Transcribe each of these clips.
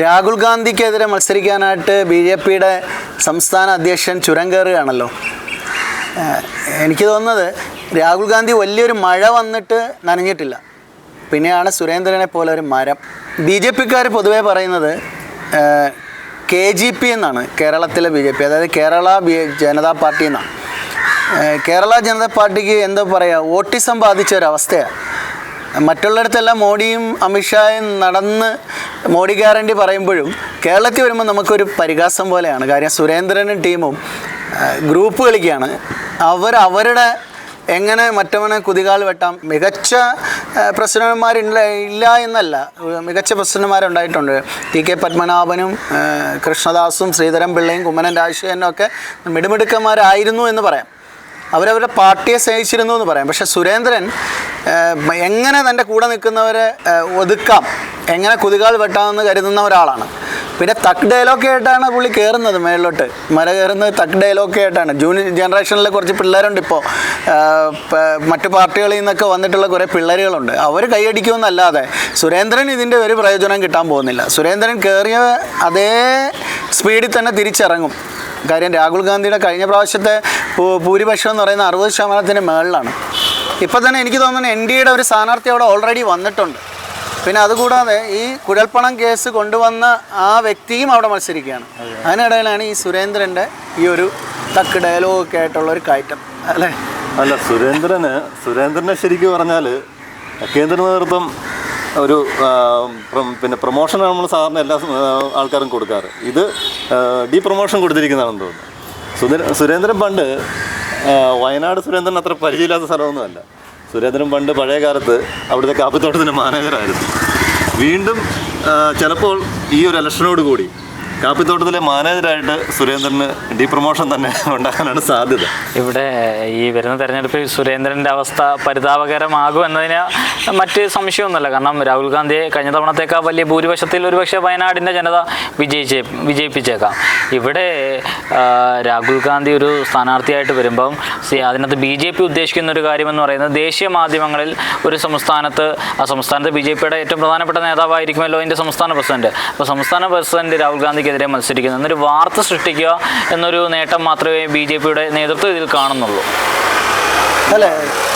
രാഹുൽ ഗാന്ധിക്കെതിരെ മത്സരിക്കാനായിട്ട് B J പിയുടെ സംസ്ഥാന അധ്യക്ഷൻ ചുരം കയറുകയാണല്ലോ എനിക്ക് തോന്നുന്നത് രാഹുൽ ഗാന്ധി വലിയൊരു മഴ വന്നിട്ട് നനഞ്ഞിട്ടില്ല. പിന്നെയാണ് സുരേന്ദ്രനെ പോലെ ഒരു മരം. ബി ജെ പിക്കാർ പൊതുവേ പറയുന്നത് കെ ജി പി എന്നാണ് കേരളത്തിലെ ബി ജെ പി അതായത് കേരള ബി ജനതാ പാർട്ടി എന്നാണ്. കേരള ജനതാ പാർട്ടിക്ക് എന്താ പറയുക ഓട്ടിസം ബാധിച്ച ഒരവസ്ഥയാണ് മറ്റുള്ളിടത്തെല്ലാം മോഡിയും അമിത്ഷായും നടന്ന് മോഡി ഗ്യാരണ്ടി പറയുമ്പോഴും കേരളത്തിൽ വരുമ്പോൾ നമുക്കൊരു പരിഹാസം പോലെയാണ്. കാര്യം സുരേന്ദ്രനും ടീമും ഗ്രൂപ്പ് കളിക്കുകയാണ് അവർ അവരുടെ എങ്ങനെ മറ്റവനെ കുതികാൽ വെട്ടാം മികച്ച പ്രസിഡന്റുമാരില്ല ഇല്ല എന്നല്ല മികച്ച പ്രസിഡന്റുമാരുണ്ടായിട്ടുണ്ട് ടി കെ പത്മനാഭനും കൃഷ്ണദാസും ശ്രീധരൻ പിള്ളയും കുമ്മനം രാജശേഖരനും ഒക്കെ മിടുമിടുക്കന്മാരായിരുന്നു എന്ന് പറയാം. അവരവരുടെ പാർട്ടിയെ സ്നേഹിച്ചിരുന്നു എന്ന് പറയാം. പക്ഷേ സുരേന്ദ്രൻ എങ്ങനെ തന്റെ കൂടെ നിൽക്കുന്നവരെ ഒതുക്കാം എങ്ങനെ കുതികാൽ വെട്ടാമെന്ന് കരുതുന്ന ഒരാളാണ്. പിന്നെ തക്ക് ഡയലോഗ് ആയിട്ടാണ് പുള്ളി കയറുന്നത് മേളിലോട്ട്. മല കയറുന്നത് തക്ക് ഡയലോഗ് ആയിട്ടാണ്. ജൂനിയർ ജനറേഷനിലെ കുറച്ച് പിള്ളേരുണ്ട് ഇപ്പോൾ. മറ്റു പാർട്ടികളിൽ നിന്നൊക്കെ വന്നിട്ടുള്ള കുറേ പിള്ളേരുകളുണ്ട്. അവർ കൈയടിക്കുമെന്നല്ലാതെ സുരേന്ദ്രൻ ഇതിന്റെ ഒരു പ്രയോജനം കിട്ടാൻ പോകുന്നില്ല. സുരേന്ദ്രൻ കയറിയ അതേ സ്പീഡിൽ തന്നെ തിരിച്ചിറങ്ങും. കാര്യം രാഹുൽ ഗാന്ധിയുടെ കഴിഞ്ഞ പ്രാവശ്യത്തെ ഭൂരിപക്ഷം എന്ന് പറയുന്നത് അറുപത് ശതമാനത്തിന് മുകളിലാണ് ഇപ്പോൾ തന്നെ എനിക്ക് തോന്നുന്നു എൻ ഡി എയുടെ ഒരു സ്ഥാനാർത്ഥി അവിടെ ഓൾറെഡി വന്നിട്ടുണ്ട്. പിന്നെ അതുകൂടാതെ ഈ കുഴൽപ്പണം കേസ് കൊണ്ടുവന്ന ആ വ്യക്തിയും അവിടെ മത്സരിക്കുകയാണ്. അതിനിടയിലാണ് ഈ സുരേന്ദ്രന്റെ ഈ ഒരു തക്ക് ഡയലോഗൊക്കെ ആയിട്ടുള്ള ഒരു കയറ്റം അല്ലേ? അല്ല സുരേന്ദ്രന് സുരേന്ദ്രനെ ശരിക്കും പറഞ്ഞാൽ കേന്ദ്ര നേതൃത്വം ഒരു പിന്നെ പ്രൊമോഷനാണ് നമ്മൾ സാധാരണ എല്ലാ ആൾക്കാരും കൊടുക്കാറ്. ഇത് ഡി പ്രൊമോഷൻ കൊടുത്തിരിക്കുന്നതാണെന്ന് തോന്നുന്നു. സുരേന്ദ്രൻ പണ്ട് വയനാട് സുരേന്ദ്രൻ അത്ര പരിചയമില്ലാത്ത സ്ഥലമൊന്നുമല്ല. സുരേന്ദ്രൻ പണ്ട് പഴയ കാലത്ത് അവിടുത്തെ കാപ്പിത്തോട്ടത്തിന്റെ മാനേജറായിരുന്നു. വീണ്ടും ചിലപ്പോൾ ഈ ഒരു ഇലക്ഷനോട് കൂടി കാപ്പിത്തോട്ടത്തിലെ മാനേജരായിട്ട് സുരേന്ദ്രന് ഡി പ്രൊമോഷൻ തന്നെ ഉണ്ടാകാനാണ് സാധ്യത. ഇവിടെ ഈ വരുന്ന തെരഞ്ഞെടുപ്പിൽ സുരേന്ദ്രന്റെ അവസ്ഥ പരിതാപകരമാകും എന്നതിന് മറ്റ് സംശയമൊന്നുമില്ല. കാരണം രാഹുൽ ഗാന്ധിയെ കഴിഞ്ഞ തവണത്തേക്കാൾ വലിയ ഭൂരിപക്ഷത്തിൽ ഒരുപക്ഷെ വയനാടിന്റെ ജനത വിജയിച്ചേ വിജയിപ്പിച്ചേക്കാം. ഇവിടെ രാഹുൽ ഗാന്ധി ഒരു സ്ഥാനാർത്ഥിയായിട്ട് വരുമ്പം അതിനകത്ത് ബി ജെ പി ഉദ്ദേശിക്കുന്ന ഒരു കാര്യമെന്ന് പറയുന്നത് ദേശീയ മാധ്യമങ്ങളിൽ ഒരു സംസ്ഥാനത്ത് ആ സംസ്ഥാനത്ത് ബി ജെ പിയുടെ ഏറ്റവും പ്രധാനപ്പെട്ട നേതാവായിരിക്കുമല്ലോ അതിന്റെ സംസ്ഥാന പ്രസിഡന്റ്. അപ്പോൾ സംസ്ഥാന പ്രസിഡന്റ് രാഹുൽ ഗാന്ധിക്കെതിരെ മത്സരിക്കുന്നത് എന്നൊരു വാർത്ത സൃഷ്ടിക്കുക എന്നൊരു നേട്ടം മാത്രമേ ബി ജെ പിയുടെ നേതൃത്വം ഇതിൽ കാണുന്നുള്ളൂ. അല്ലേ?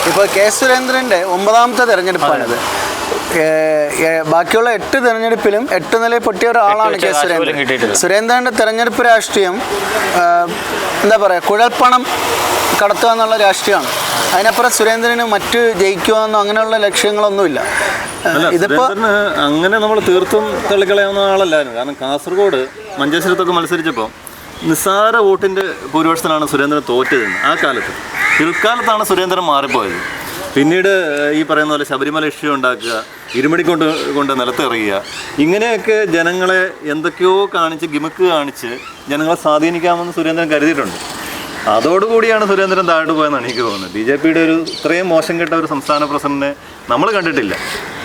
ഇപ്പോൾ കെ സുരേന്ദ്രന്റെ ഒമ്പതാമത്തെ തെരഞ്ഞെടുപ്പാണിത്. ബാക്കിയുള്ള എട്ട് തെരഞ്ഞെടുപ്പിലും എട്ട് നിലയിൽ പൊട്ടിയ ഒരാളാണ് കെ സുരേന്ദ്രൻ. സുരേന്ദ്രന്റെ തെരഞ്ഞെടുപ്പ് രാഷ്ട്രീയം എന്താ പറയുക കുഴൽപ്പണം കടത്തുക എന്നുള്ള രാഷ്ട്രീയമാണ്. അതിനപ്പുറം സുരേന്ദ്രന് മറ്റ് ജയിക്കുമെന്നോ അങ്ങനെയുള്ള ലക്ഷ്യങ്ങളൊന്നുമില്ല. ഇതിപ്പോ അങ്ങനെ നമ്മൾ തീർത്തും തള്ളിക്കളയാവുന്ന ആളല്ലായിരുന്നു. കാരണം കാസർഗോഡ് മഞ്ചേശ്വരത്തൊക്കെ മത്സരിച്ചപ്പോൾ നിസ്സാര വോട്ടിന്റെ ഭൂരിപക്ഷത്തിലാണ് സുരേന്ദ്രൻ തോറ്റതെന്ന് ആ കാലത്ത്. പിൽക്കാലത്താണ് സുരേന്ദ്രൻ മാറിപ്പോയത്. പിന്നീട് ഈ പറയുന്ന പോലെ ശബരിമല ഇഷ്യൂ ഉണ്ടാക്കുക ഇരുമടി കൊണ്ട് കൊണ്ട് നിലത്തെറിയുക ഇങ്ങനെയൊക്കെ ജനങ്ങളെ എന്തൊക്കെയോ കാണിച്ച് ഗിമിക്ക് കാണിച്ച് ജനങ്ങളെ സ്വാധീനിക്കാമെന്ന് സുരേന്ദ്രൻ കരുതിയിട്ടുണ്ട്. അതോടുകൂടിയാണ് സുരേന്ദ്രൻ താഴോട്ട് പോയെന്നാണ് എനിക്ക് തോന്നുന്നത്. ബി ജെ പിയുടെ ഒരു ഇത്രയും മോശം കെട്ട ഒരു സംസ്ഥാന പ്രസിഡന്റിനെ നമ്മൾ കണ്ടിട്ടില്ല.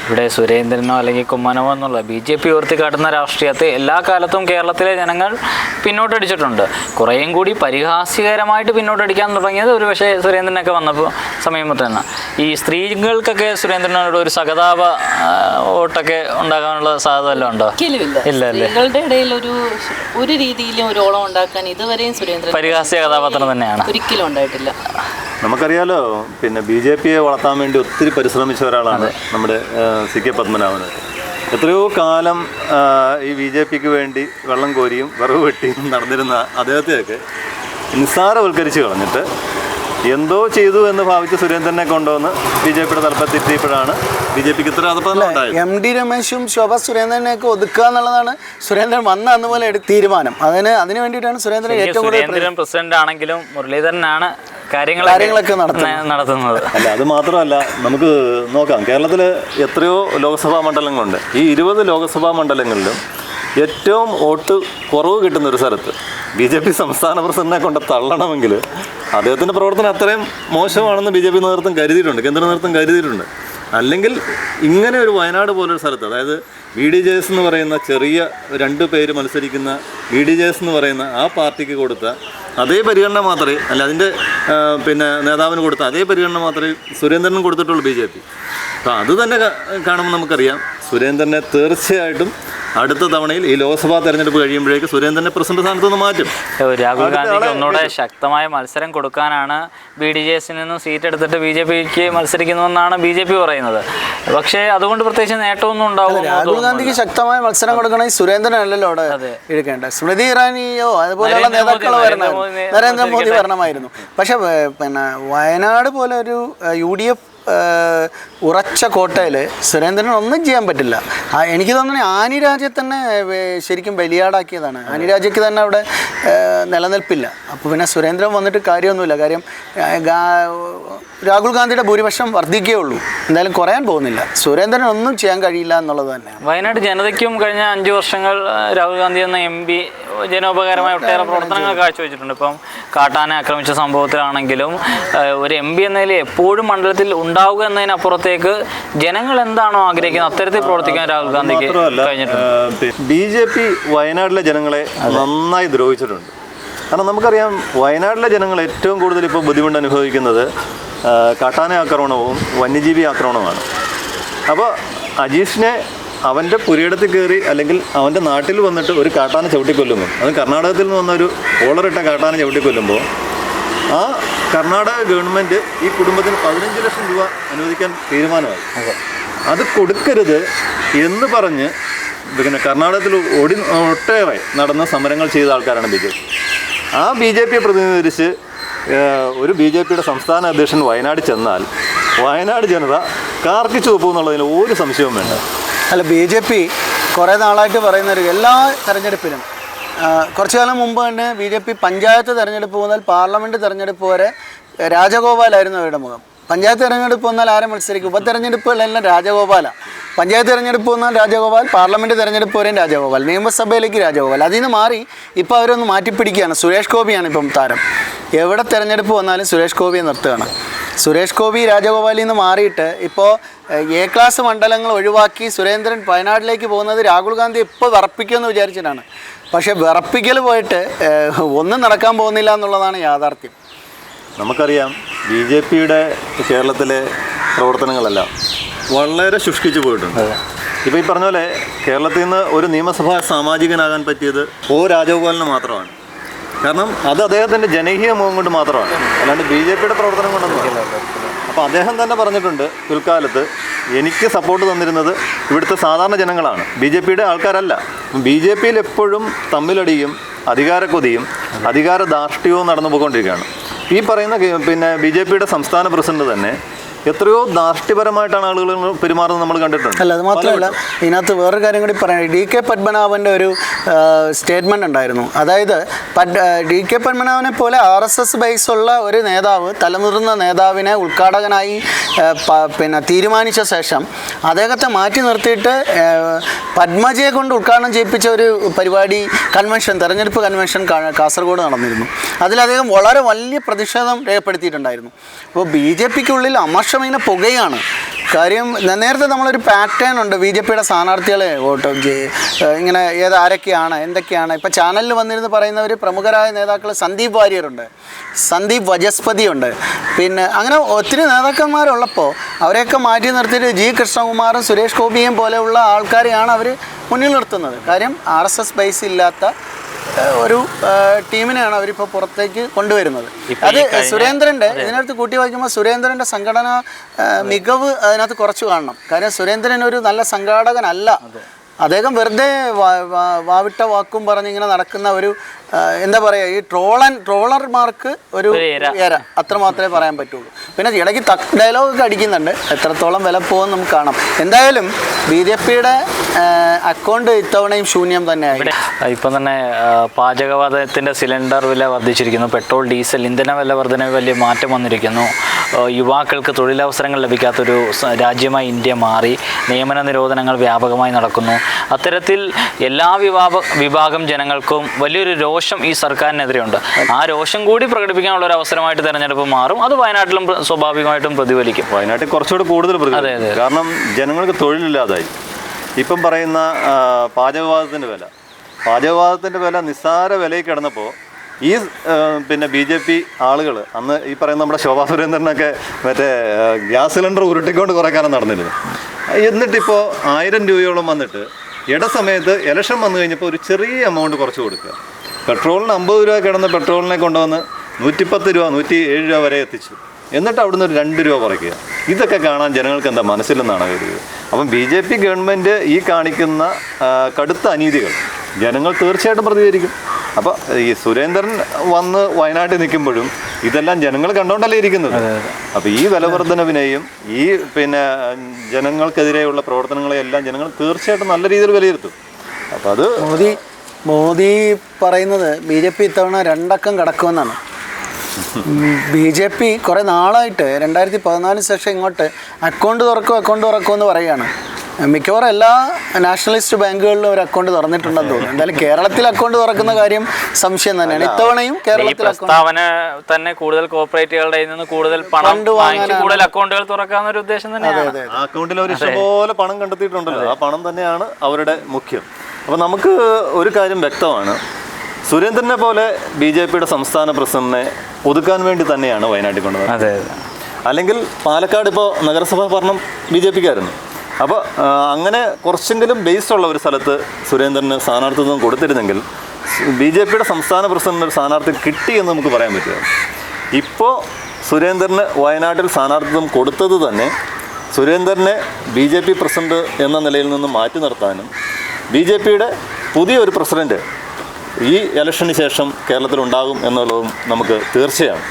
ഇവിടെ സുരേന്ദ്രനോ അല്ലെങ്കിൽ കുമ്മനമോ എന്നുള്ള ബി ജെ പി ഉയർത്തി കാട്ടുന്ന രാഷ്ട്രീയത്തെ എല്ലാ കാലത്തും കേരളത്തിലെ ജനങ്ങൾ പിന്നോട്ടടിച്ചിട്ടുണ്ട്. കുറേയും കൂടി പരിഹാസ്യകരമായിട്ട് പിന്നോട്ടടിക്കാൻ തുടങ്ങിയത് ഒരു പക്ഷേ സുരേന്ദ്രനൊക്കെ വന്നപ്പോൾ സമയം തന്നെ ഈ സ്ത്രീകൾക്കൊക്കെ സുരേന്ദ്രനോട് ഒരു സഹതാപ വോട്ടൊക്കെ ഉണ്ടാകാനുള്ള സാധ്യത വല്ലതും ഉണ്ടോ? ഇല്ല സ്ത്രീകളുടെ ഇടയിൽ ഒരു ഒരു രീതിയിലും ഒരു ഓളം ഉണ്ടാക്കാൻ ഇതുവരെയും സുരേന്ദ്രൻ പരിഹാസ്യ കഥാപാത്രം തന്നെയാണ്. ഒരിക്കലും ഉണ്ടായിട്ടില്ല. നമുക്കറിയാലോ പിന്നെ ബി ജെ പിയെ വളർത്താൻ വേണ്ടി ഒത്തിരി പരിശ്രമിച്ച ഒരാളാണ് നമ്മുടെ സി കെ പത്മനാഭൻ. എത്രയോ കാലം ഈ ബി ജെ പിക്ക് വേണ്ടി വെള്ളം കോരിയും വിറവ് വെട്ടിയും നടന്നിരുന്ന അദ്ദേഹത്തെയൊക്കെ നിസ്സാരവൽക്കരിച്ച് കളഞ്ഞിട്ട് എന്തോ ചെയ്തു എന്ന് ഭാവിച്ച് സുരേന്ദ്രനെ കൊണ്ടുവന്ന് ബി ജെ പിയുടെ തലപ്പത്തെത്തിയപ്പോഴാണ് ബി ജെ പിക്ക് ഇത്ര എം ഡി രമേശും ശോഭ സുരേന്ദ്രനെയൊക്കെ ഒതുക്കുക എന്നുള്ളതാണ് സുരേന്ദ്രൻ വന്ന അന്ന് പോലെ തീരുമാനം. അതിന് അതിന് വേണ്ടിയിട്ടാണ് സുരേന്ദ്രൻ ഏറ്റവും കൂടുതൽ പ്രസിഡന്റ് ആണെങ്കിലും മുരളീധരനാണ് കാര്യങ്ങളൊക്കെ നടത്തുന്നത്. അല്ല അത് മാത്രമല്ല നമുക്ക് നോക്കാം. കേരളത്തിൽ എത്രയോ ലോക്സഭാ മണ്ഡലങ്ങളുണ്ട്. ഈ ഇരുപത് ലോക്സഭാ മണ്ഡലങ്ങളിലും ഏറ്റവും വോട്ട് കുറവ് കിട്ടുന്ന ഒരു സ്ഥലത്ത് ബി ജെ പി സംസ്ഥാന പ്രസിഡന്റിനെ കൊണ്ട് തള്ളണമെങ്കിൽ അദ്ദേഹത്തിന്റെ പ്രവർത്തനം അത്രയും മോശമാണെന്ന് ബി ജെ പി നേതൃത്വം കരുതിയിട്ടുണ്ട് കേന്ദ്ര നേതൃത്വം കരുതിയിട്ടുണ്ട്. അല്ലെങ്കിൽ ഇങ്ങനെ ഒരു വയനാട് പോലൊരു സ്ഥലത്ത് അതായത് ബി ഡി ജെ എസ് എന്ന് പറയുന്ന ചെറിയ രണ്ട് പേര് മത്സരിക്കുന്ന ബി ഡി ജെ എസ് എന്ന് പറയുന്ന ആ പാർട്ടിക്ക് കൊടുത്ത അതേ പരിഗണന മാത്രമേ അല്ല അതിന്റെ പിന്നെ നേതാവിന് കൊടുത്ത അതേ പരിഗണന മാത്രമേ സുരേന്ദ്രനും കൊടുത്തിട്ടുള്ളൂ ബി ജെ പി. അപ്പോൾ അത് തന്നെ കാണുമ്പോൾ നമുക്കറിയാം. സുരേന്ദ്രനെ തീർച്ചയായിട്ടും അടുത്ത തവണയിൽ ഈ ലോക്സഭാ തെരഞ്ഞെടുപ്പ് കഴിയുമ്പോഴേക്ക് സുരേന്ദ്രനെ പ്രസിഡന്റ് സ്ഥാനത്ത് നിന്ന് മാറ്റും. രാഹുൽ ഗാന്ധിക്ക് ഒന്നുകൂടെ ശക്തമായ മത്സരം കൊടുക്കാനാണ് ബി ഡി ജെ എസിൽ നിന്നും സീറ്റ് എടുത്തിട്ട് ബി ജെ പിക്ക് മത്സരിക്കുന്നുവെന്നാണ് ബി ജെ പി പറയുന്നത്. പക്ഷേ അതുകൊണ്ട് പ്രത്യേകിച്ച് നേട്ടമൊന്നും ഉണ്ടാവും രാഹുൽ ഗാന്ധിക്ക് ശക്തമായ മത്സരം കൊടുക്കണമെങ്കിൽ സുരേന്ദ്രൻ അല്ലല്ലോ അവിടെ സ്മൃതി ഇറാനിയോ അതുപോലെയുള്ള നേതാക്കൾ വരണം നരേന്ദ്രമോദി. വരണമായിരുന്നു. പക്ഷെ പിന്നെ വയനാട് പോലെ ഒരു യു ഡി എഫ് ഉറച്ച കോട്ടയിൽ സുരേന്ദ്രൻ ഒന്നും ചെയ്യാൻ പറ്റില്ല. എനിക്ക് തോന്നുന്നു ആനി രാജയെ തന്നെ ശരിക്കും ബലിയാടാക്കിയതാണ്. ആനി രാജയ്ക്ക് തന്നെ അവിടെ നിലനിൽപ്പില്ല. അപ്പോൾ പിന്നെ സുരേന്ദ്രൻ വന്നിട്ട് കാര്യമൊന്നുമില്ല. കാര്യം രാഹുൽ ഗാന്ധിയുടെ ഭൂരിപക്ഷം വർദ്ധിക്കേ ഉള്ളൂ. എന്തായാലും കുറയാൻ പോകുന്നില്ല. സുരേന്ദ്രൻ ഒന്നും ചെയ്യാൻ കഴിയില്ല എന്നുള്ളത് തന്നെ. വയനാട് ജനതയ്ക്കും കഴിഞ്ഞ അഞ്ച് വർഷങ്ങൾ രാഹുൽ ഗാന്ധി എന്ന എം പി ജനോപകാരമായ ഒട്ടേറെ പ്രവർത്തനങ്ങൾ കാഴ്ചവെച്ചിട്ടുണ്ട്. ഇപ്പം കാട്ടാനെ ആക്രമിച്ച സംഭവത്തിലാണെങ്കിലും ഒരു എം പി എന്ന നിലയിൽ എപ്പോഴും മണ്ഡലത്തിൽ ഉണ്ടാവുക എന്നതിനപ്പുറത്തേക്ക് ജനങ്ങൾ എന്താണോ ആഗ്രഹിക്കുന്നത്? അത്തരത്തിൽ പ്രവർത്തിക്കാൻ രാഹുൽ ഗാന്ധിക്ക് കഴിഞ്ഞിട്ടുണ്ട്. ബി ജെ പി വയനാട്ടിലെ ജനങ്ങളെ നന്നായി ദ്രോഹിച്ചിട്ടുണ്ട്. കാരണം നമുക്കറിയാം വയനാട്ടിലെ ജനങ്ങൾ ഏറ്റവും കൂടുതൽ ഇപ്പോൾ ബുദ്ധിമുട്ട് അനുഭവിക്കുന്നത് കാട്ടാന ആക്രമണവും വന്യജീവി ആക്രമണവുമാണ്. അപ്പോൾ അജീഷിനെ അവന്റെ പുരയിടത്തിൽ കയറി അല്ലെങ്കിൽ അവന്റെ നാട്ടിൽ വന്നിട്ട് ഒരു കാട്ടാന ചവിട്ടിക്കൊല്ലുന്നു. അത് കർണാടകത്തിൽ നിന്ന് വന്ന ഒരു ഓളറിട്ട കാട്ടാന ചവിട്ടിക്കൊല്ലുമ്പോൾ ആ കർണാടക ഗവൺമെന്റ് ഈ കുടുംബത്തിന് പതിനഞ്ച് ലക്ഷം രൂപ അനുവദിക്കാൻ തീരുമാനമായി. അത്. കൊടുക്കരുത് എന്ന് പറഞ്ഞ് പിന്നെ കർണാടകത്തിൽ ഒടി ഒട്ടേറെ നടന്ന സമരങ്ങൾ ചെയ്ത ആൾക്കാരാണ് ബി ജെ പി. ആ ബി ജെ പിയെ പ്രതിനിധീകരിച്ച് ഒരു ബി ജെ പിയുടെ സംസ്ഥാന അധ്യക്ഷൻ വയനാട് ചെന്നാൽ വയനാട് ജനത കാർക്കിച്ചു പോകും എന്നുള്ളതിന് ഒരു സംശയവും വേണ്ട. അല്ല ബി ജെ പി കുറേ നാളായിട്ട് പറയുന്ന ഒരു എല്ലാ തെരഞ്ഞെടുപ്പിലും കുറച്ചു കാലം മുമ്പ് തന്നെ ബി ജെ പി പഞ്ചായത്ത് തെരഞ്ഞെടുപ്പ് മുതൽ പാർലമെന്റ് തെരഞ്ഞെടുപ്പ് വരെ രാജഗോപാലായിരുന്നു അവരുടെ മുഖം. പഞ്ചായത്ത് തെരഞ്ഞെടുപ്പ് വന്നാൽ ആരെ മത്സരിക്കും? ഉപതെരഞ്ഞെടുപ്പുകളെല്ലാം രാജഗോപാലാണ് പഞ്ചായത്ത് തെരഞ്ഞെടുപ്പ് വന്നാൽ രാജഗോപാൽ പാർലമെന്റ് തെരഞ്ഞെടുപ്പ് വരെയും രാജഗോപാൽ നിയമസഭയിലേക്ക് രാജഗോപാൽ. അതിൽ നിന്ന് മാറി ഇപ്പോൾ അവരൊന്ന് മാറ്റിപ്പിടിക്കുകയാണ്. സുരേഷ് ഗോപിയാണ് ഇപ്പം താരം. എവിടെ തെരഞ്ഞെടുപ്പ് വന്നാലും സുരേഷ് ഗോപിയെ നിർത്തുകയാണ്. സുരേഷ് ഗോപി രാജഗോപാലിൽ നിന്ന് മാറിയിട്ട് ഇപ്പോൾ എ ക്ലാസ് മണ്ഡലങ്ങൾ ഒഴിവാക്കി സുരേന്ദ്രൻ വയനാട്ടിലേക്ക് പോകുന്നത് രാഹുൽ ഗാന്ധി ഇപ്പോൾ വിറപ്പിക്കുമെന്ന് വിചാരിച്ചിട്ടാണ്. പക്ഷേ വിറപ്പിക്കൽ പോയിട്ട് ഒന്നും നടക്കാൻ പോകുന്നില്ല എന്നുള്ളതാണ് യാഥാർത്ഥ്യം. നമുക്കറിയാം ബി ജെ പിയുടെ കേരളത്തിലെ പ്രവർത്തനങ്ങളെല്ലാം വളരെ ശുഷ്കിച്ചു പോയിട്ടുണ്ട്. ഇപ്പോൾ ഈ പറഞ്ഞ പോലെ കേരളത്തിൽ നിന്ന് ഒരു നിയമസഭാ സാമാജികനാകാൻ പറ്റിയത് ഓ രാജഗോപാലിന് മാത്രമാണ്. കാരണം അത് അദ്ദേഹത്തിന്റെ ജനകീയ മുഖം കൊണ്ട് മാത്രമാണ്. അല്ലാണ്ട് ബി ജെ പിയുടെ പ്രവർത്തനം കൊണ്ടൊന്നും അപ്പോൾ അദ്ദേഹം തന്നെ പറഞ്ഞിട്ടുണ്ട് പിൽക്കാലത്ത് എനിക്ക് സപ്പോർട്ട് തന്നിരുന്നത് ഇവിടുത്തെ സാധാരണ ജനങ്ങളാണ്. ബി ജെ പിയുടെ ആൾക്കാരല്ല. ബി ജെ പിയിൽ എപ്പോഴും തമ്മിലടിയും അധികാരക്കൊതിയും അധികാര ധാർഷ്ട്യവും നടന്നു പോയിക്കൊണ്ടിരിക്കുകയാണ് ഈ പറയുന്ന പിന്നെ ബി ജെ പിയുടെ സംസ്ഥാന പ്രസിഡന്റ് തന്നെ എത്രയോ ധാർഷ്ട്യപരമായിട്ടാണ് ആളുകൾ പെരുമാറുന്നത് നമ്മൾ കണ്ടിട്ടുണ്ട്. അല്ല അത് മാത്രമല്ല ഇതിനകത്ത് വേറൊരു കാര്യം കൂടി പറയാം. ഡി കെ പത്മനാഭന്റെ ഒരു സ്റ്റേറ്റ്മെന്റ് ഉണ്ടായിരുന്നു. അതായത് ഡി കെ പത്മനാഭനെ പോലെ ആർ എസ് എസ് ബേസുള്ള ഒരു നേതാവ് തലമുതിർന്ന നേതാവിനെ ഉദ്ഘാടകനായി പിന്നെ തീരുമാനിച്ച ശേഷം അദ്ദേഹത്തെ മാറ്റി നിർത്തിയിട്ട് പത്മജയെ കൊണ്ട് ഉദ്ഘാടനം ചെയ്യിപ്പിച്ച ഒരു പരിപാടി കൺവെൻഷൻ തെരഞ്ഞെടുപ്പ് കൺവെൻഷൻ കാസർഗോഡ് നടന്നിരുന്നു. അതിൽ അദ്ദേഹം വളരെ വലിയ പ്രതിഷേധം രേഖപ്പെടുത്തിയിട്ടുണ്ടായിരുന്നു. അപ്പോൾ ബി ജെ പിക്കുള്ളിൽ അമർഷമീന പുകയാണ്. കാര്യം നേരത്തെ നമ്മളൊരു പാറ്റേൺ ഉണ്ട്. ബി ജെ പിയുടെ സ്ഥാനാർത്ഥികളെ വോട്ട് ഇങ്ങനെ ഏത് ആരൊക്കെയാണ് എന്തൊക്കെയാണ്. ഇപ്പോൾ ചാനലിൽ വന്നിരുന്ന് പറയുന്നവർ പ്രമുഖരായ നേതാക്കൾ സന്ദീപ് വാര്യരുണ്ട്. സന്ദീപ് വജസ്പതി ഉണ്ട് പിന്നെ അങ്ങനെ ഒത്തിരി നേതാക്കന്മാരുള്ളപ്പോൾ അവരെയൊക്കെ മാറ്റി നിർത്തിയിട്ട് ജി കൃഷ്ണകുമാറും സുരേഷ് ഗോപിയും പോലെയുള്ള ആൾക്കാരെയാണ് അവർ മുന്നിൽ നിർത്തുന്നത്. കാര്യം ആർ എസ് എസ് ബേസ് ഇല്ലാത്ത ഒരു ടീമിനെയാണ് അവരിപ്പോൾ പുറത്തേക്ക് കൊണ്ടുവരുന്നത്. അത് സുരേന്ദ്രന്റെ സുരേന്ദ്രന്റെ ഇതിനകത്ത് കൂട്ടി വായിക്കുമ്പോൾ സുരേന്ദ്രന്റെ സംഘടന മികവ് അതിനകത്ത് കുറച്ച് കാണണം. കാര്യം സുരേന്ദ്രൻ ഒരു നല്ല സംഘാടകനല്ല. അദ്ദേഹം വെറുതെ വാവിട്ട വാക്കും പറഞ്ഞ് ഇങ്ങനെ നടക്കുന്ന ഒരു എന്താ പറയുക ഈ ട്രോളൻ ട്രോളർമാർക്ക് ഒരു അത്ര മാത്രമേ പറയാൻ പറ്റുള്ളൂ. പിന്നെ ഇടയ്ക്ക് തക് ഡയലോഗൊക്കെ അടിക്കുന്നുണ്ട്. എത്രത്തോളം വില പോകും നമുക്ക് കാണാം. എന്തായാലും ബി ജെ പിയുടെ അക്കൗണ്ട് ഇത്തവണയും ശൂന്യം തന്നെയായി. ഇപ്പൊ തന്നെ പാചകവാതകത്തിന്റെ പാചകവാതകത്തിന്റെ സിലിണ്ടർ വില വർദ്ധിച്ചിരിക്കുന്നു. പെട്രോൾ ഡീസൽ ഇന്ധന വില വർധന വലിയ മാറ്റം വന്നിരിക്കുന്നു. യുവാക്കൾക്ക് തൊഴിലവസരങ്ങൾ ലഭിക്കാത്തൊരു രാജ്യമായി ഇന്ത്യ മാറി. നിയമന നിരോധനങ്ങൾ വ്യാപകമായി നടക്കുന്നു. അത്തരത്തിൽ എല്ലാ വിഭാഗ വിഭാഗം ജനങ്ങൾക്കും വലിയൊരു രോഷം ഈ സർക്കാരിനെതിരെയുണ്ട്. ആ രോഷം കൂടി പ്രകടിപ്പിക്കാനുള്ള ഒരു അവസരമായിട്ട് തെരഞ്ഞെടുപ്പ് മാറും. അത് വയനാട്ടിലും സ്വാഭാവികമായിട്ടും പ്രതിഫലിക്കും. വയനാട്ടിൽ കുറച്ചുകൂടി കൂടുതൽ. പ്രതിഫലിക്കും. കാരണം ജനങ്ങൾക്ക് തൊഴിലില്ലാതായി. ഇപ്പം പറയുന്ന പാചകവാദത്തിന്റെ വില. പാചകവാദത്തിന്റെ വില നിസ്സാര വിലയിൽ കിടന്നപ്പോൾ ഈ പിന്നെ ബി ജെ പി ആളുകൾ അന്ന് ഈ പറയുന്ന നമ്മുടെ ശോഭാ സുരേന്ദ്രനൊക്കെ മറ്റേ ഗ്യാസ് സിലിണ്ടർ ഉരുട്ടിക്കൊണ്ട് കുറേ കാലം നടന്നിരുന്നു എന്നിട്ടിപ്പോൾ ആയിരം രൂപയോളം വന്നിട്ട് ഇടസമയത്ത് ഇലക്ഷൻ വന്നു കഴിഞ്ഞപ്പോൾ ഒരു ചെറിയ എമൗണ്ട് കുറച്ച് കൊടുക്കുക. പെട്രോളിന് അമ്പത് രൂപ കിടന്ന പെട്രോളിനെ കൊണ്ടുവന്ന് നൂറ്റിപ്പത്ത് രൂപ നൂറ്റി ഏഴ് രൂപ വരെ എത്തിച്ചു. എന്നിട്ട് അവിടുന്ന് ഒരു രണ്ട് രൂപ കുറയ്ക്കുക. ഇതൊക്കെ കാണാൻ ജനങ്ങൾക്ക് എന്താ മനസ്സിലെന്നാണ് കരുതിയത്. അപ്പം ബി ജെ പി ഗവൺമെന്റ് ഈ കാണിക്കുന്ന കടുത്ത അനീതികൾ ജനങ്ങൾ തീർച്ചയായിട്ടും പ്രതികരിക്കും. അപ്പോൾ ഈ സുരേന്ദ്രൻ വന്ന് വയനാട്ടിൽ നിൽക്കുമ്പോഴും ഇതെല്ലാം ജനങ്ങൾ കണ്ടുകൊണ്ടല്ലേ ഇരിക്കുന്നത്? അപ്പോൾ ഈ വിലവർദ്ധനവിനെയും ഈ പിന്നെ ജനങ്ങൾക്കെതിരെയുള്ള പ്രവർത്തനങ്ങളെയെല്ലാം ജനങ്ങൾ തീർച്ചയായിട്ടും നല്ല രീതിയിൽ വിലയിരുത്തും. അപ്പോൾ അത് മോദി മോദി പറയുന്നത് ബി ജെ പി ഇത്തവണ രണ്ടക്കം കടക്കുമെന്നാണ്. ബി ജെ പി കുറേ നാളായിട്ട് രണ്ടായിരത്തി പതിനാലിന് ശേഷം ഇങ്ങോട്ട് അക്കൗണ്ട് തുറക്കും അക്കൗണ്ട് തുറക്കും എന്ന് പറയുകയാണ്. മിക്കവാറും എല്ലാ നാഷണലിസ്റ്റ് ബാങ്കുകളിലും ഒരു അക്കൗണ്ട് തുറന്നിട്ടുണ്ടെന്ന് തോന്നുന്നു. എന്തായാലും കേരളത്തിൽ അക്കൗണ്ട് തുറക്കുന്ന കാര്യം സംശയം തന്നെയാണ്. ഇത്തവണയും കേരളത്തിൽ പ്രസ്താവന തന്നെ കൂടുതൽ കോർപ്പറേറ്റുകളുടെ നിന്ന് കൂടുതൽ പണം കൂടുതൽ അക്കൗണ്ടുകൾ തുറക്കാവുന്ന ഒരു ഉദ്ദേശം തന്നെയാണ്. അക്കൗണ്ടിൽ അവർ ഇഷ്ടംപോലെ പണം കണ്ടെത്തിയിട്ടുണ്ടല്ലോ. ആ പണം തന്നെയാണ് അവരുടെ മുഖ്യം. അപ്പോൾ നമുക്ക് ഒരു കാര്യം വ്യക്തമാണ്. സുരേന്ദ്രനെ പോലെ ബി ജെ പിയുടെ സംസ്ഥാന പ്രസിഡന്റിനെ ഒതുക്കാൻ വേണ്ടി തന്നെയാണ് വയനാട്ടിൽ കൊണ്ടുവന്നത്. അതെ അതെ. അല്ലെങ്കിൽ പാലക്കാട് ഇപ്പോൾ നഗരസഭാ ഭരണം ബി ജെ പിക്കായിരുന്നു. അപ്പോൾ അങ്ങനെ കുറച്ചെങ്കിലും ബേസ് ഉള്ള ഒരു സ്ഥലത്ത് സുരേന്ദ്രന് സ്ഥാനാർത്ഥിത്വം കൊടുത്തിരുന്നെങ്കിൽ ബി ജെ പിയുടെ സംസ്ഥാന പ്രസിഡന്റിന് ഒരു സ്ഥാനാർത്ഥി കിട്ടി എന്ന് നമുക്ക് പറയാൻ പറ്റുക ഇപ്പോൾ സുരേന്ദ്രന് വയനാട്ടിൽ സ്ഥാനാർത്ഥിത്വം കൊടുത്തത് തന്നെ സുരേന്ദ്രനെ ബി ജെ പി പ്രസിഡന്റ് എന്ന നിലയിൽ നിന്ന് മാറ്റി നിർത്താനും ബി ജെ പിയുടെ പുതിയൊരു പ്രസിഡന്റ് ഈ ഇലക്ഷന് ശേഷം കേരളത്തിലുണ്ടാകും എന്നുള്ളതും നമുക്ക് തീർച്ചയാണ്.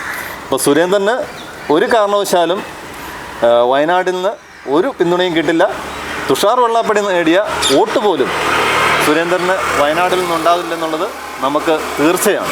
അപ്പോൾ സുരേന്ദ്രന് ഒരു കാരണവശാലും വയനാട്ടിൽ നിന്ന് ഒരു പിന്തുണയും കിട്ടില്ല. തുഷാർ വെള്ളാപ്പടി നേടിയ വോട്ട് പോലും സുരേന്ദ്രന് വയനാട്ടിൽ നിന്നുണ്ടാകില്ലെന്നുള്ളത് നമുക്ക് തീർച്ചയാണ്.